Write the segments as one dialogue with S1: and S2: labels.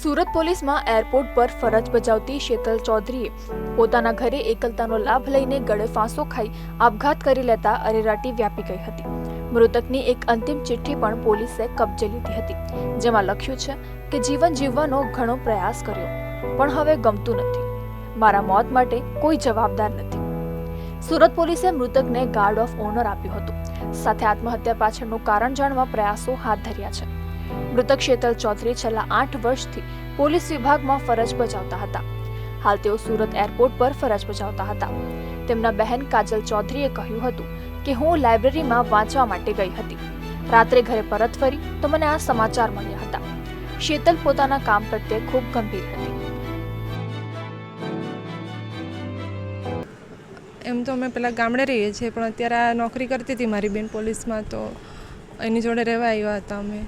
S1: સુરત પોલીસમાં એરપોર્ટ પર ફરજ બજાવતી શેતલ ચૌધરીએ પોતાના ઘરે એકલતાનો લાભ લઈને ગળે ફાંસો ખાઈ આપઘાત કરી લેતા અરેરાટી વ્યાપી ગઈ હતી. મૃતકની એક અંતિમ ચિઠ્ઠી પણ પોલીસે કબજે લીધી હતી, જેમાં લખ્યું છે કે જીવન જીવવાનો ઘણો પ્રયાસ કર્યો, પણ હવે ગમતું નથી. મારા મોત માટે કોઈ જવાબદાર નથી. સુરત પોલીસે મૃતકને ગાર્ડ ઓફ ઓનર આપ્યું હતું. સાથે આત્મહત્યા પાછળનું કારણ જાણવા પ્રયાસો હાથ ધર્યા છે. મૃતક શેતલ ચૌધરી છેલ્લા આઠ વર્ષથી પોલીસ વિભાગમાં ફરજ બજાવતા હતા. હાલ તેઓ સુરત એરપોર્ટ પર ફરજ બજાવતા હતા. તેમના બહેન કાજલ ચૌધરીએ કહ્યું હતું કે, હું લાઇબ્રેરીમાં વાંચવા માટે ગઈ હતી. રાત્રે ઘરે પરત ફરી તો મને આ સમાચાર મળ્યા હતા. શેતલ પોતાના કામ પ્રત્યે ખૂબ ગંભીર હતી.
S2: એમ તો અમે પહેલાં ગામડે રહીએ છીએ, પણ અત્યારે આ નોકરી કરતી હતી મારી બેન પોલીસમાં, તો એની જોડે રહેવા આવ્યા હતા અમે.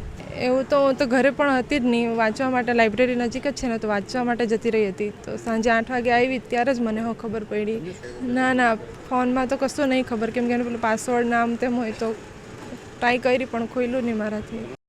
S2: એવું તો હું તો ઘરે પણ હતી જ નહીં, વાંચવા માટે લાઇબ્રેરી નજીક જ છે ને, તો વાંચવા માટે જતી રહી હતી. તો સાંજે આઠ વાગે આવી, ત્યારે જ મને હો ખબર પડી. ના ના, ફોનમાં તો કશું નહીં ખબર, કેમ કે એનું પેલું પાસવર્ડ નામ તેમ હોય તો ટ્રાય કરી પણ ખોલ્યું નહીં મારાથી.